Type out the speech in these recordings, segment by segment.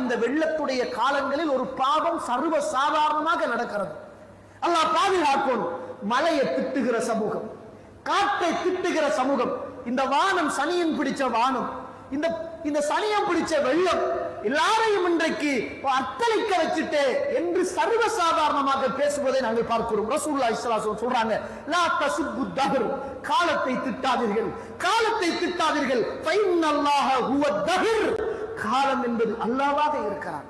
இந்த வெள்ளத்துடைய காலங்களில் ஒரு பாவம் சர்வ சாதாரணமாக நடக்கிறது. அல்லாஹ் பாதுகாக்கணும். மலையை திட்டுகிற சமூகம் காட்டை திட்டுகிற சமூகம் இந்த வானம் சனியின் பிடிச்ச வானம் இந்த இந்த சனியம் பிடிச்ச வெள்ளம் எல்லாரையும் இன்றைக்கு அத்தளிக்க வச்சுட்டு என்று சர்வ சாதாரணமாக பேசுவதை நாங்கள் பார்க்கிறோம். ரசூல்லா இஸ்லாசம் சொல்றாங்க லா தசுப்பு தகர் காலத்தை திட்டாதீர்கள். காலத்தை திட்டாதீர்கள். ஃபைனல்லாஹ ஹுவ தகர் காலம் என்பது அல்லாவாக இருக்கிறான்.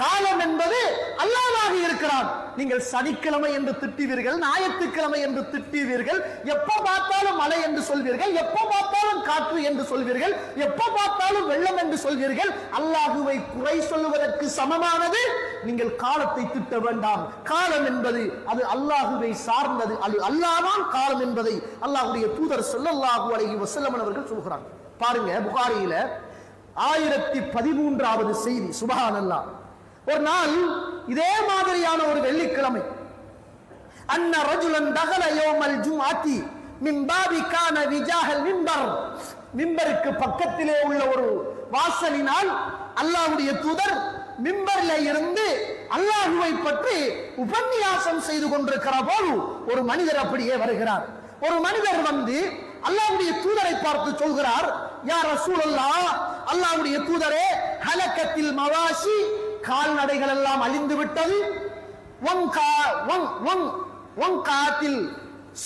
காலம் என்பது அல்லாவாக இருக்கிறான். நீங்கள் சனிக்கிழமை என்று திட்டுவீர்கள் ஞாயிற்றுக்கிழமை என்று திட்டுவீர்கள் எப்ப பார்த்தாலும் மழை என்று சொல்வீர்கள் எப்ப பார்த்தாலும் காற்று என்று சொல்வீர்கள் எப்ப பார்த்தாலும் வெள்ளம் என்று சொல்வீர்கள். அல்லாஹுவை குறை சொல்லுவதற்கு சமமானது நீங்கள் காலத்தை திட்ட வேண்டாம். காலம் என்பது அது அல்லாஹுவை சார்ந்தது. அது அல்லாதான் காலம் என்பதை அல்லாஹுடைய தூதர் ஸல்லல்லாஹு அழகி வசல்லமன் அவர்கள் சொல்கிறாங்க. பாருங்க புகாரியில ஆயிரத்தி பதிமூன்றாவது செய்தி சுபஹானல்லாஹ் ஒரு நாள் இதே மாதிரியான ஒரு வெள்ளிக்கிழமை. அன்ன ரஜுலன் தகல யோமல் ஜும்ஆத்தி ஆத்தி பாபி கான விஜாஹல் மிம்பர். மிம்பருக்கு பக்கத்திலே உள்ள ஒரு வாசலினால் அல்லாஹ்வுடைய தூதர் மிம்பர்ல இருந்து அல்லாஹுவை பற்றி உபன்யாசம் செய்து கொண்டிருக்கிற போது ஒரு மனிதர் அப்படியே வருகிறார். ஒரு மனிதர் வந்து அல்லாஹ்வுடைய தூதரை பார்த்து சொல்கிறார் யார் ரசூலுல்லாஹ் அல்லாவுடைய தூதரே ஹலக்கத்தில் மவாசி கால்நடைகள் எல்லாம் அழிந்து விட்டது. ஒங்கா ஒங் ஒங்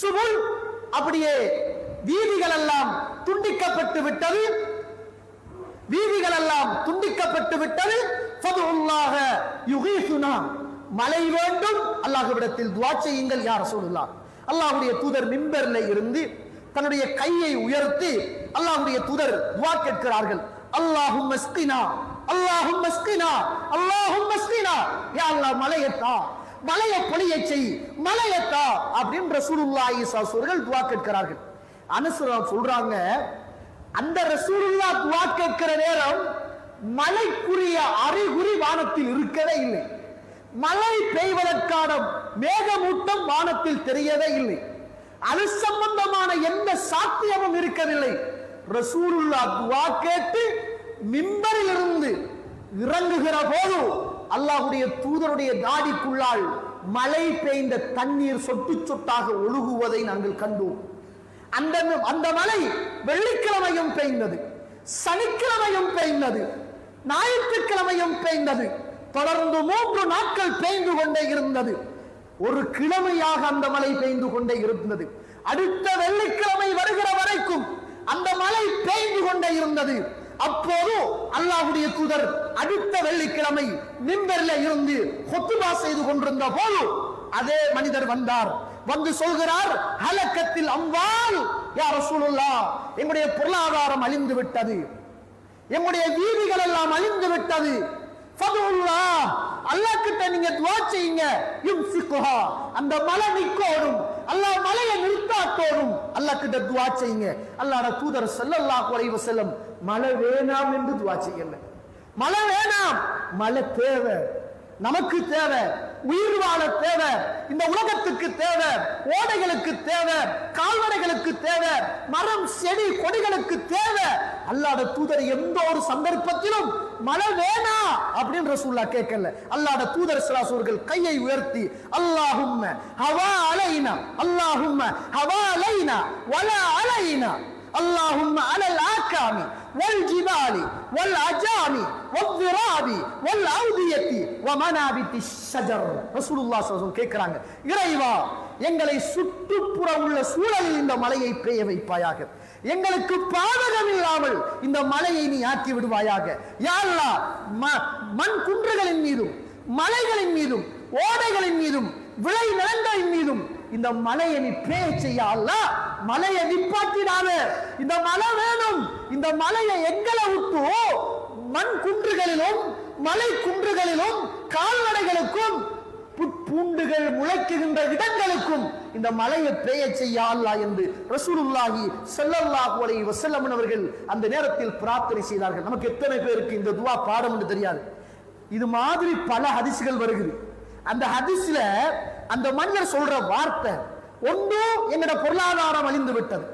சுபுல் அப்படியே வீதிகள் எல்லாம் துண்டிக்கப்பட்டு விட்டது. வீதிகள் எல்லாம் துண்டிக்கப்பட்டு விட்டது. ஃபதுல்லாஹ யுகீசுனா மழை வேண்டும். அல்லாஹ்விடத்தில் துவா செய்யுங்கள் யார் சொல்லலாம் அல்லாஹ்வுடைய தூதர் மிம்பர்ல இருந்து தன்னுடைய கையை உயர்த்தி அல்லாஹுடைய தூதர் துவா கேட்கிறார்கள். அல்லாஹும் மஸ்கினா அல்லாஹும் மஸ்கினா அல்லாஹும் மஸ்கினா யா அல்லாஹ் மலையத்தா மலையை பொழிய செய் மலையத்தா அப்படின்னு ரசூலுல்லா ஸல்லல்லாஹு அவர்கள் துவா கேட்கிறார்கள். அனுசரா சொல்றாங்க அந்த ரசூலுல்லா துவா கேட்கிற நேரம் மலைக்குரிய அறிகுறி வானத்தில் இருக்கவே இல்லை. மழை பெய்வதற்கான மேகமூட்டம் வானத்தில் தெரியவே இல்லை. அது சம்பந்தமான எந்த சாத்தியமும் இருக்கவில்லை. ரசூலுல்லா துவா கேட்டு மிம்பரில் இருந்து இறங்குகிற போது அல்லாஹுடைய தூதருடைய தாடிக்குள்ளால் மழை பெய்ந்த தண்ணீர் சொட்டு சொட்டாக ஒழுகுவதை நாங்கள் கண்டோம். அந்த அந்த மழை வெள்ளிக்கிழமையும் பெய்ந்தது சனிக்கிழமையும் பெய்ந்தது ஞாயிற்றுக்கிழமையும் பெய்ந்தது. தொடர்ந்து மூன்று நாட்கள் பெய்ந்து கொண்டே இருந்தது. ஒரு கிழமையாக அந்த மழை பெய்ந்து கொண்டே இருந்தது. அடுத்த வெள்ளிக்கிழமை வருகிற வரைக்கும் அந்த மழை பெய்து கொண்டே இருந்தது. அப்போது அல்லாஹுடைய தூதர் அடுத்த வெள்ளிக்கிழமை மிம்பர்ல இருந்து ஹொத்துபா செய்து கொண்டிருந்த போது அதே மனிதர் வந்தார். வந்து சொல்கிறார் ஹலக்கத்தில் அம்பால் யார் சூழல்லா எங்களுடைய பொருளாதாரம் அழிந்து விட்டது. எங்களுடைய வீதிகள் எல்லாம் அழிந்து விட்டது. ஃபதுல்லா அல்லாஹ் கிட்ட நீங்க துவா செய்யுங்க. யும்சிக்குஹா அந்த மலை நிக்கோடும் அல்லாஹ் மலையை நிறுத்தாத்தோடும் அல்லாஹ் கிட்ட துவா செய்யுங்க. அல்லாஹ்ட தூதர் ஸல்லல்லாஹு அலைஹி வஸல்லம் மழை வேணாம் என்று துவா செய்யல. மழை வேணாம் மழை தேவை. நமக்கு தேவை. உயிர் வாழ தேவை. இந்த உலகத்துக்கு தேவை. ஓடைகளுக்கு தேவை. கால்வடைகளுக்கு தேவை. மரம் செடி கொடிகளுக்கு தேவை. அல்லாத தூதர் எந்த ஒரு சந்தர்ப்பத்திலும் மழை வேணா அப்படின்னு ரசூல்லா கேட்கல. அல்லாட தூதர் சிலாசூர்கள் கையை உயர்த்தி அல்லாஹும் ஹவா அலைனா அல்லாஹும்ம ஹவா அலைனா வல அலைனா. اللهم على الآكام والجبال والأجام والضراب والأودية ومنابت الشجر رسول الله صلى الله عليه وسلم கேட்கிறாங்க இறைவா எங்களை சுற்றுப்புற உள்ள சூழலில் இந்த மலையை பெய்ய வைப்பாயாக எங்களுக்கு பாதகம் இல்லாமல் இந்த மலையை நீ ஆக்கி விடுவாயாக யா அல்லாஹ், ம- மண் குன்றுகளின் மீதும் மலைகளின் மீதும் ஓடைகளின் மீதும் விளை நிலங்களின் மீதும் இந்த மலையை நீ பேய செய்ய அல்லாஹ் மலையை நிப்பாட்டிடாத இந்த மலை வேணும். இந்த மலையை எங்களை விட்டு மண் குன்றுகளிலும் மலை குன்றுகளிலும் கால்நடைகளுக்கும் புட்பூண்டுகள் முளைக்குகின்ற இடங்களுக்கும் இந்த மலையை பெய்ய செய்ய அல்லாஹ் என்று ரசூலுல்லாஹி ஸல்லல்லாஹு அலைஹி வஸல்லம் அவர்கள் அந்த நேரத்தில் பிரார்த்தனை செய்தார்கள். நமக்கு எத்தனை பேருக்கு இந்த துவா பாடம் என்று தெரியாது. இது மாதிரி பல ஹதிசுகள் வருகிறது. அந்த ஹதீஸ்ல அந்த மனிதர் சொல்ற வார்த்தை ஒன்று எங்களோட பொருளாதாரம் அழிந்து விட்டது.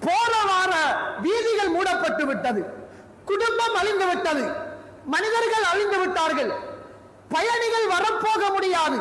போன வார வீதிகள் மூடப்பட்டு விட்டது. குடும்பம் அழிந்து விட்டது. மனிதர்கள் அழிந்து விட்டார்கள். பயணிகள் வரப்போக முடியாது.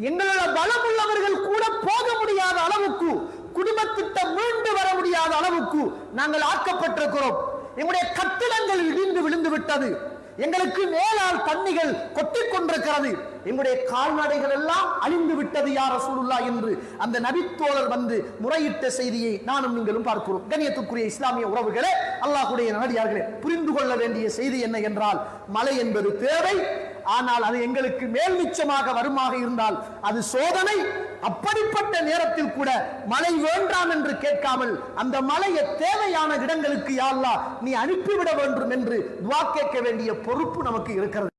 எங்களோட பலம் உள்ளவர்கள் கூட போக முடியாத அளவுக்கு குடும்பத்திட்டம் மீண்டு வர முடியாத அளவுக்கு நாங்கள் ஆக்கப்பட்டிருக்கிறோம். எங்களுடைய கட்டிடங்கள் இடிந்து விழுந்து விட்டது. எங்களுக்கு மேலால் தண்ணிகள் கொட்டிக் கொண்டிருக்கிறது. எங்களுடைய கால்நடைகள் எல்லாம் அழிந்து விட்டது யார் ரசூலுல்லாஹ் என்று அந்த நபித்தோழர் வந்து முறையிட்ட செய்தியை நானும் நீங்களும் பார்க்கிறோம். கண்ணியத்துக்குரிய இஸ்லாமிய உறவுகளே அல்லாஹுடைய நடிகார்களே புரிந்து கொள்ள வேண்டிய செய்தி என்ன என்றால் மழை என்பது தேவை ஆனால் அது எங்களுக்கு மேல் மிச்சமாக வருமாக இருந்தால் அது சோதனை. அப்படிப்பட்ட நேரத்தில் கூட மழை வேண்டாம் என்று கேட்காமல் அந்த மழையை தேவையான இடங்களுக்கு யாழ்லா நீ அனுப்பிவிட வேண்டும் என்று துவா கேட்க வேண்டிய பொறுப்பு நமக்கு இருக்கிறது.